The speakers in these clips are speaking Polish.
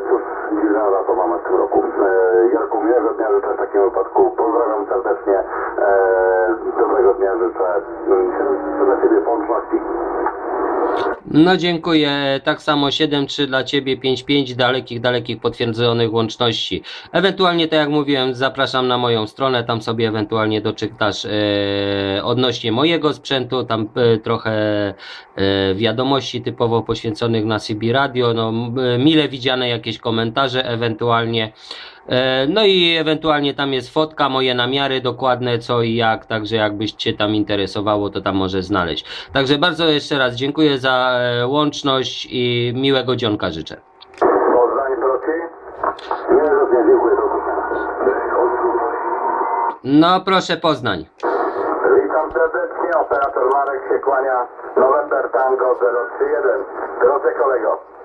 cóż, dziwna data mamy w tym roku. E, Jarku, miłego dnia życzę w takim wypadku. Pozdrawiam serdecznie. E, dobrego dnia życzę. Dla Ciebie łączności. No dziękuję. Tak samo 7-3 dla Ciebie, 5-5 dalekich, dalekich potwierdzonych łączności. Ewentualnie, tak jak mówiłem, zapraszam na moją stronę, tam sobie ewentualnie doczytasz e, odnośnie mojego sprzętu, tam e, trochę e, wiadomości typowo poświęconych na CB Radio, no m- mile widziane jakieś komentarze ewentualnie. E, No i ewentualnie tam jest fotka, moje namiary dokładne, co i jak, także jakbyś Cię tam interesowało, to tam możesz znaleźć. Także bardzo jeszcze raz dziękuję za e, łączność i miłego dzionka życzę. No proszę Poznań. Witam serdecznie, operator Marek się kłania. November Tango 031. Drodzy kolego.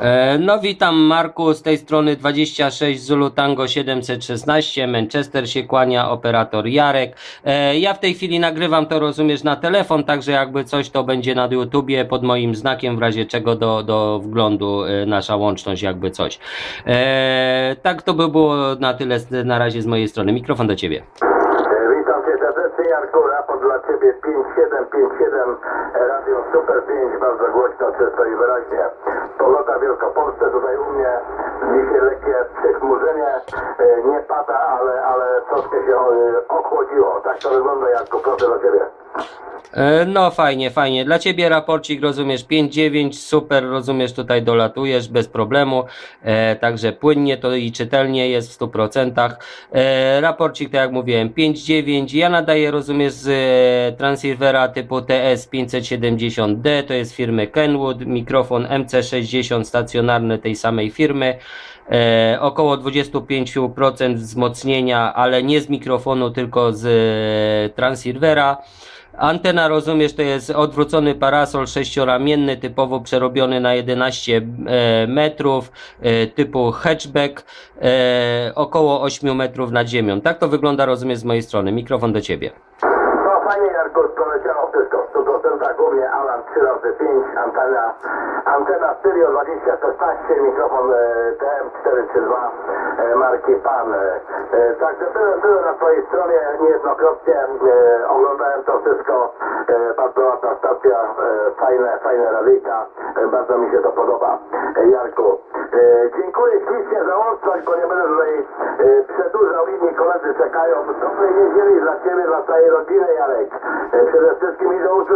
E, No witam Marku z tej strony 26 Zulu Tango 716 Manchester się kłania operator Jarek. E, Ja w tej chwili nagrywam to rozumiesz na telefon, także jakby coś to będzie na YouTubie pod moim znakiem w razie czego do, do wglądu e, nasza łączność jakby coś. Tak to by było na tyle na razie z mojej strony. Mikrofon do ciebie. Witam Cię serdecznie Jarku, raport dla Ciebie 5757 Radio Super 5, bardzo głośno, czysto i wyraźnie. Pogoda w Wielkopolsce, tutaj u mnie dzisiaj przechmurzenie, e, nie pada, ale, ale troszkę się e, ochłodziło. Tak to wygląda Jarku, proszę do Ciebie. E, No fajnie, fajnie. Dla ciebie raporcik rozumiesz 5-9, super, rozumiesz tutaj dolatujesz bez problemu, e, także płynnie to i czytelnie jest w 100%. E, raporcik, tak jak mówiłem, 5-9. Ja nadaję, rozumiesz, z e, transceivera typu TS570D, to jest firmy Kenwood, mikrofon MC60 stacjonarny tej samej firmy. E, około 25% wzmocnienia, ale nie z mikrofonu, tylko z e, transceivera. Antena, rozumiesz, to jest odwrócony parasol sześcioramienny, typowo przerobiony na 11 e, metrów, e, typu hatchback, około 8 metrów nad ziemią. Tak to wygląda, rozumiesz, z mojej strony. Mikrofon do ciebie. No fajnie Jarku, poleciało wszystko 100% u mnie Alan 3 razy 5 antena, antena Stereo 2016, mikrofon e, TM432 e, marki PAN. E, także byłem, byłem na twojej stronie niejednokrotnie, e, oglądałem to wszystko, e, bardzo ładna stacja, e, fajne, fajne radyjka, e, bardzo mi się to podoba. E, Jarku, e, dziękuję ślicznie za łączność, bo nie będę tutaj e, przedłużał, inni koledzy czekają. Dobrej niedzieli dla Ciebie, dla całej rodziny, Jarek. E, Przede wszystkim i do usłyszenia.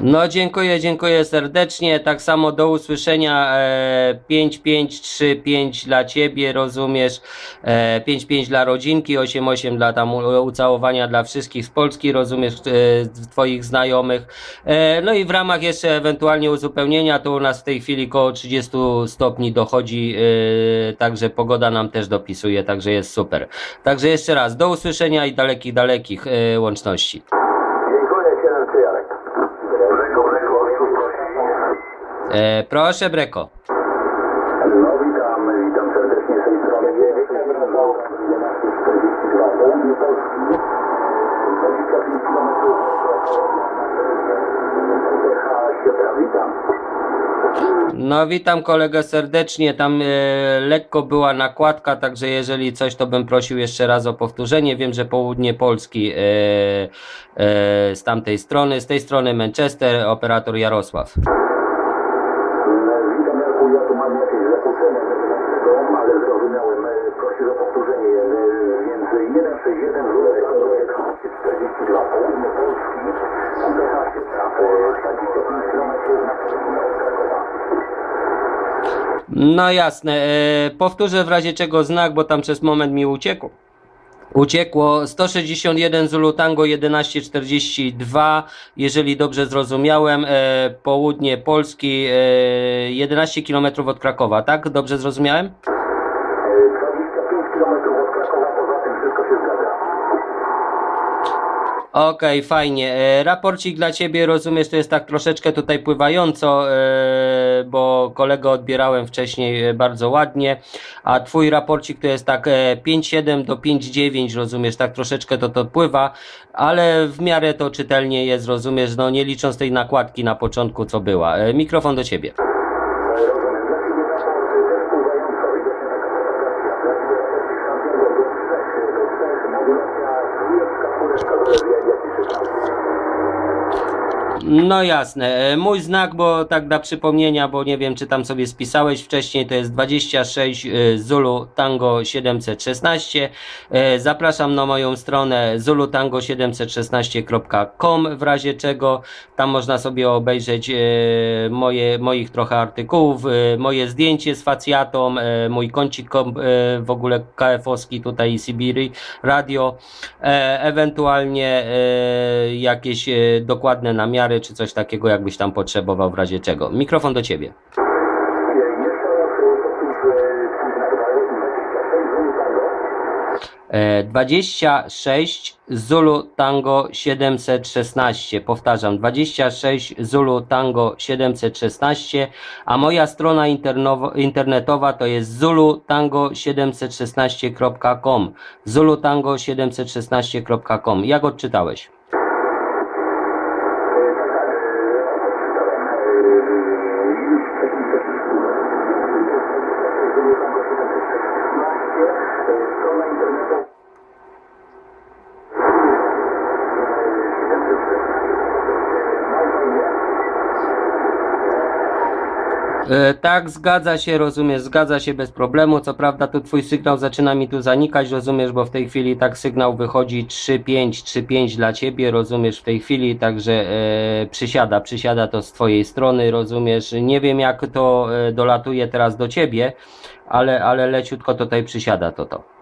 No dziękuję, dziękuję serdecznie. Tak samo do usłyszenia. E, 5535 dla ciebie, rozumiesz? E, 55 dla rodzinki, 88 dla tam ucałowania dla wszystkich z Polski, rozumiesz? E, twoich znajomych. E, no i w ramach jeszcze ewentualnie uzupełnienia, to u nas w tej chwili koło 30 stopni dochodzi, e, także pogoda nam też dopisuje, także jest super. Także jeszcze raz, do usłyszenia i dalekich, dalekich e, łączności. Dziękuję, 7 Jarek. Breko, breko, E, proszę Breko. No witam, witam serdecznie z tej strony. Witam, Rafał, 1142, południe Polski. 25 km Witam. No witam kolegę serdecznie, tam e, lekko była nakładka, także jeżeli coś to bym prosił jeszcze raz o powtórzenie. Wiem, że południe Polski e, e, z tamtej strony, z tej strony Manchester, operator Jarosław. No jasne, e, powtórzę w razie czego znak, bo tam przez moment mi uciekł. Uciekło 161 Zulu Tango 1142, jeżeli dobrze zrozumiałem, e, południe Polski, e, 11 km od Krakowa, tak? Dobrze zrozumiałem? Okej, fajnie. E, raporcik dla Ciebie, rozumiesz, to jest tak troszeczkę tutaj pływająco, e, bo kolegę odbierałem wcześniej e, bardzo ładnie, a Twój raporcik to jest tak e, 5,7 do 5,9, rozumiesz, tak troszeczkę to to pływa, ale w miarę to czytelnie jest, rozumiesz, no nie licząc tej nakładki na początku, co była. E, mikrofon do Ciebie. E, Rozumiem. Dla Ciebie raport No jasne. E, Mój znak, bo tak dla przypomnienia, bo nie wiem, czy tam sobie spisałeś wcześniej, to jest 26 e, Zulu Tango 716. E, Zapraszam na moją stronę zulutango716.com w razie czego tam można sobie obejrzeć moje, moich trochę artykułów, moje zdjęcie z facjatą, mój kącik w ogóle KF-owski tutaj Sibiri Radio, ewentualnie jakieś dokładne namiary czy coś takiego, jakbyś tam potrzebował w razie czego. Mikrofon do ciebie. E, 26 Zulu Tango 716. 26 Zulu Tango 716. Powtarzam, 26 Zulu Tango 716, a moja strona internetowa to jest zulutango716.com. zulutango716.com. Jak odczytałeś? E, tak, zgadza się, rozumiesz, zgadza się bez problemu. Co prawda, tu twój sygnał zaczyna mi tu zanikać, rozumiesz, bo w tej chwili tak sygnał wychodzi 3.5, 3.5 dla ciebie, rozumiesz, w tej chwili, także e, przysiada, przysiada to z twojej strony, rozumiesz. Nie wiem, jak to e, dolatuje teraz do ciebie, ale, ale leciutko tutaj przysiada to to.